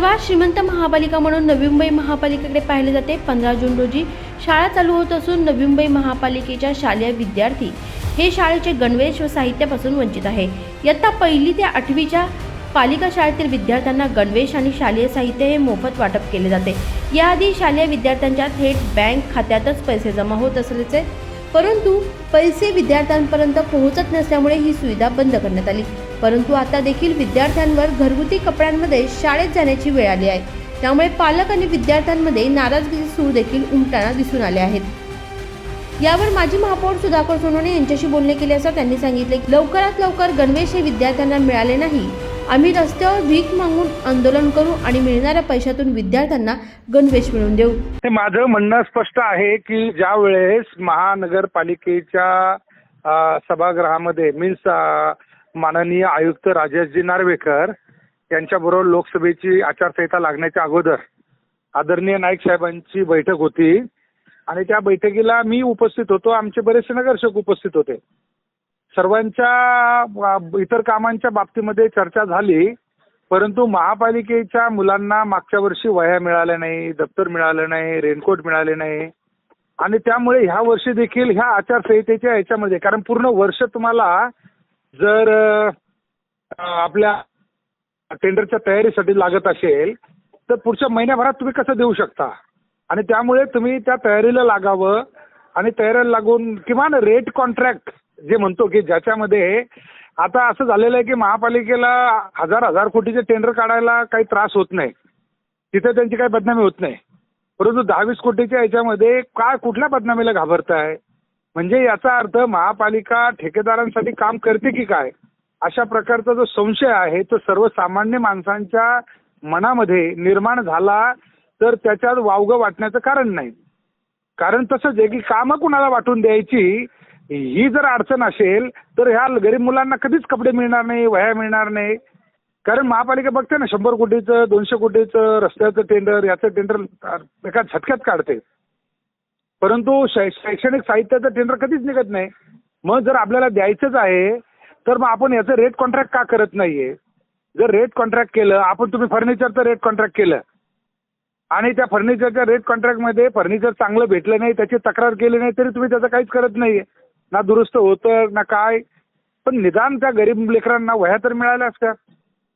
सर्वात श्रीमंत महापालिका म्हणून नवी मुंबई महापालिकेकडे पाहिले जाते. पंधरा जून रोजी शाळा चालू होत असून नवी मुंबई महापालिकेच्या शालेय विद्यार्थी हे शाळेचे गणवेश व साहित्यापासून वंचित आहे. इयत्ता पहिली ते आठवीच्या पालिका शाळेतील विद्यार्थ्यांना गणवेश आणि शालेय साहित्य हे मोफत वाटप केले जाते. याआधी शालेय विद्यार्थ्यांच्या थेट बँक खात्यातच पैसे जमा होत असल्याचे परंतु पैसे विद्यार्थ्यांपर्यंत पोहोचत नसल्यामुळे ही सुविधा बंद करण्यात आली. परंतु आता देखील विद्यार्थ्यांवर घरगुती कपड्यांमध्ये शाळेत जाण्याची वेळ आली आहे. त्यामुळे पालक आणि विद्यार्थ्यांमध्ये नाराजगीचे सूर देखील उमटताना दिसून आले आहेत. यावर माजी महापौर सुधाकर सोनवणे यांच्याशी बोलणे केले असता त्यांनी सांगितले की लवकरात लवकर गणवेश हे विद्यार्थ्यांना मिळाले नाही आम्ही रस्त्यावर भीक मागून आंदोलन करू आणि मिळणाऱ्या पैशातून विद्यार्थ्यांना गणवेश मिळवून देऊ. हे माझं म्हणणं स्पष्ट आहे की ज्या वेळेस महानगरपालिकेच्या सभागृहामध्ये मीन्स माननीय आयुक्त राजेशजी नार्वेकर यांच्याबरोबर लोकसभेची आचारसंहिता लागण्याच्या अगोदर आदरणीय नाईक साहेबांची बैठक होती. आणि त्या बैठकीला मी उपस्थित होतो. आमचे बरेचसे नगरसेवक उपस्थित होते. सर्वांच्या इतर कामांच्या बाबतीमध्ये चर्चा झाली परंतु महापालिकेच्या मुलांना मागच्या वर्षी वह्या मिळाल्या नाही दप्तर मिळालं नाही रेनकोट मिळाले नाही. आणि त्यामुळे ह्या वर्षी देखील ह्या आचारसंहितेच्या याच्यामध्ये कारण पूर्ण वर्ष तुम्हाला जर आपल्या टेंडरच्या तयारीसाठी लागत असेल तर पुढच्या महिन्याभरात तुम्ही कसं देऊ शकता? आणि त्यामुळे तुम्ही त्या तयारीला लागावं आणि तयारीला लागून किमान रेट कॉन्ट्रॅक्ट जे म्हणतो की ज्याच्यामध्ये आता असं झालेलं आहे की महापालिकेला हजार हजार कोटीचे टेंडर काढायला काही त्रास होत नाही. तिथे त्यांची काही बदनामी होत नाही. परंतु दहावीस कोटीच्या याच्यामध्ये काय कुठल्या बदनामीला घाबरताय? म्हणजे याचा अर्थ महापालिका ठेकेदारांसाठी काम करते की काय? अशा प्रकारचा जो संशय आहे तो सर्वसामान्य माणसांच्या मनामध्ये निर्माण झाला तर त्याच्यात वावगं वाटण्याचं कारण नाही. कारण तसंच आहे की कामं कुणाला वाटून द्यायची? ही जर अडचण असेल तर ह्या गरीब मुलांना कधीच कपडे मिळणार नाही वह्या मिळणार नाही. कारण महापालिका बघते ना शंभर कोटीचं दोनशे कोटीचं रस्त्याचं टेंडर याचं टेंडर एका झटक्यात काढते. परंतु शैक्षणिक साहित्याचं टेंडर कधीच निघत नाही. मग जर आपल्याला द्यायचंच आहे तर मग आपण याचं रेट कॉन्ट्रॅक्ट का करत नाहीये? जर रेट कॉन्ट्रॅक्ट केलं आपण तुम्ही फर्निचरचं रेट कॉन्ट्रॅक्ट केलं. आणि त्या फर्निचरच्या रेट कॉन्ट्रॅक्टमध्ये फर्निचर चांगलं भेटलं नाही त्याची तक्रार केली नाही तरी तुम्ही त्याचं काहीच करत नाहीये. ना दुरुस्त होतं ना काय. पण निदान त्या गरीब लेकरांना वह्या तर मिळाल्या असत्या.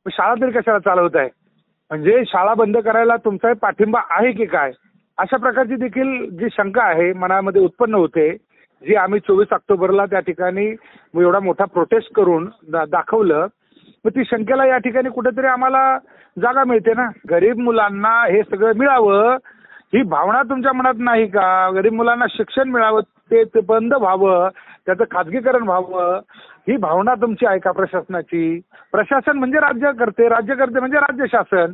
शाळा तरी कशाला चालवत आहे? म्हणजे शाळा बंद करायला तुमचा पाठिंबा आहे की काय? अशा प्रकारची देखील जी शंका आहे मनामध्ये उत्पन्न होते जी आम्ही चोवीस ऑक्टोबरला त्या ठिकाणी एवढा मोठा प्रोटेस्ट करून दाखवलं. मग ती शंकेला या ठिकाणी कुठेतरी आम्हाला जागा मिळते ना. गरीब मुलांना हे सगळं मिळावं ही भावना तुमच्या मनात नाही का? गरीब मुलांना शिक्षण मिळावं ते ते बंद व्हावं त्याचं खाजगीकरण व्हावं ही भावना तुमची आहे का प्रशासनाची? प्रशासन म्हणजे राज्य करते राज्य करते म्हणजे राज्य शासन.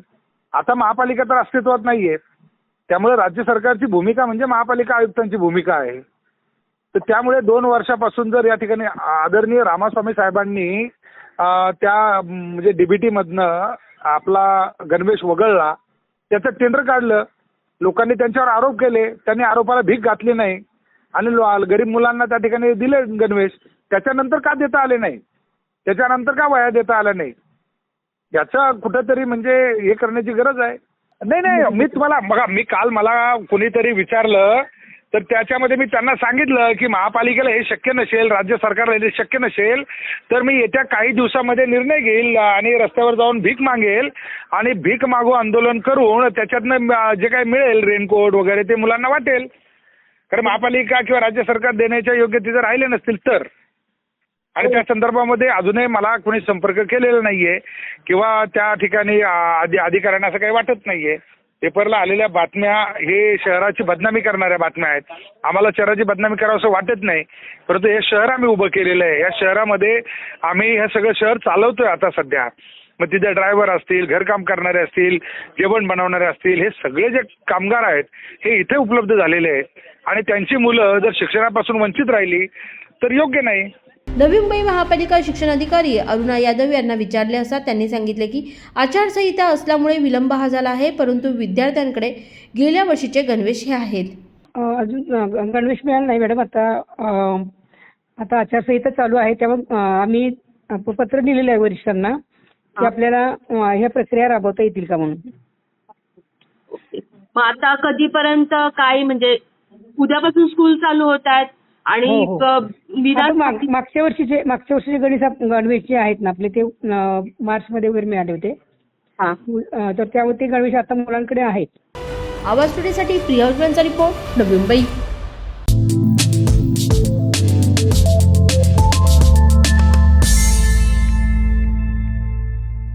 आता महापालिका तर अस्तित्वात नाहीये. त्यामुळे राज्य सरकारची भूमिका म्हणजे महापालिका आयुक्तांची भूमिका आहे. तर त्यामुळे दोन वर्षापासून जर या ठिकाणी आदरणीय रामास्वामी साहेबांनी त्या म्हणजे डीबीटी मधनं आपला गणवेश वगळला त्याचं टेंडर काढलं लोकांनी त्यांच्यावर आरोप केले त्यांनी आरोपाला भीक घातली नाही. आणि गरीब मुलांना त्या ठिकाणी दिले गणवेश. त्याच्यानंतर का देता आले नाही? त्याच्यानंतर का वया देता आल्या नाही? याचा कुठंतरी म्हणजे हे करण्याची गरज आहे. नाही नाही मी तुम्हाला बघा मी काल मला कोणीतरी विचारलं तर त्याच्यामध्ये मी त्यांना सांगितलं की महापालिकेला हे शक्य नसेल राज्य सरकारला हे शक्य नसेल तर मी येत्या काही दिवसामध्ये निर्णय घेईल आणि रस्त्यावर जाऊन भीक मागेल आणि भीक मागू आंदोलन करून त्याच्यातनं जे काही मिळेल रेनकोट वगैरे ते मुलांना वाटेल. कारण महापालिका किंवा राज्य सरकार देण्याच्या योग्य तिथे राहिले नसतील तर. आणि त्या संदर्भामध्ये अजूनही मला कोणी संपर्क केलेला नाहीये किंवा त्या ठिकाणी अधिकाऱ्यांना असं काही वाटत नाहीये. पेपरला आलेल्या बातम्या हे शहराची बदनामी करणाऱ्या बातम्या आहेत. आम्हाला शहराची बदनामी करावं असं वाटत नाही. परंतु हे शहर आम्ही उभं केलेलं आहे. या शहरामध्ये आम्ही हे सगळं शहर चालवतोय आता सध्या. मग तिथे ड्रायव्हर असतील घरकाम करणारे असतील जेवण बनवणारे असतील हे सगळे जे कामगार आहेत हे इथे उपलब्ध झालेले आहेत. आणि त्यांची मुलं जर शिक्षणापासून वंचित राहिली तर योग्य नाही. नवी मुंबई महापालिका शिक्षणाधिकारी अरुणा यादव यांना विचारले असता त्यांनी सांगितले की आचारसंहिता असल्यामुळे विलंब हा झाला आहे परंतु विद्यार्थ्यांकडे गेल्या वर्षीचे गणवेश हे आहेत. अजून गणवेश मिळाला नाही मॅडम. आता आता आचारसंहिता चालू आहे त्यामुळे अ, आम्ही पत्र दिलेलं आहे वरिष्ठांना की आपल्याला ह्या प्रक्रिया राबवता येतील का म्हणून. ओके मग आता कधीपर्यंत काय म्हणजे उद्यापासून स्कूल चालू होत आहेत? आणि हो, हो. माग- मागच्या वर्षीचे मागच्या वर्षीचे गणेश गणवेश जे आहेत ना आपले ते अं, मार्चमध्ये वगैरे मिळाले होते. हा. अं, तर त्यामुळे ते गणवेश आता मुलांकडे आहेत. आवाज टुडेसाठी प्रिया रिपोर्ट नवी मुंबई.